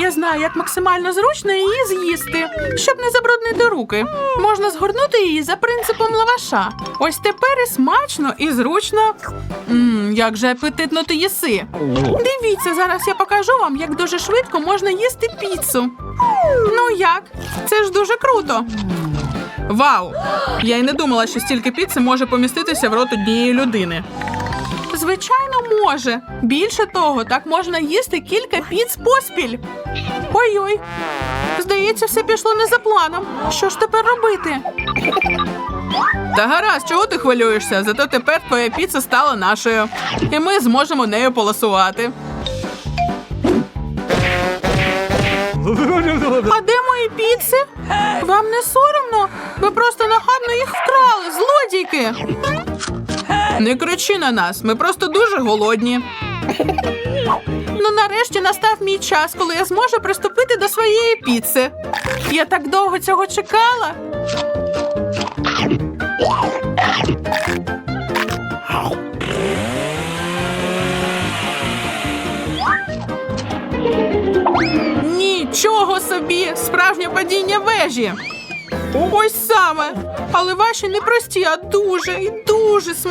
Я знаю, як максимально зручно її з'їсти, щоб не забруднити руки. Можна згорнути її за принципом лаваша. Ось тепер і смачно, і зручно. Мм, як же апетитно ти їси. Дивіться, зараз я покажу вам, як дуже швидко можна їсти піцу. Ну як? Це ж дуже круто. Вау! Я й не думала, що стільки піци може поміститися в рот однієї людини. Звичайно, може. Більше того, так можна їсти кілька піц поспіль. Ой-ой. Здається, все пішло не за планом. Що ж тепер робити? Та гаразд, чого ти хвилюєшся? Зато тепер твоя піца стала нашою. І ми зможемо нею полосувати. А де мої піци? Вам не соромно? Ви просто нахабно їх вкрали, злодійки. Не кричи на нас, ми просто дуже голодні. Ну, нарешті настав мій час, коли я зможу приступити до своєї піци. Я так довго цього чекала. Нічого собі! Справжнє падіння вежі. Ось саме. Але ваші не прості, а дуже і дуже смачні.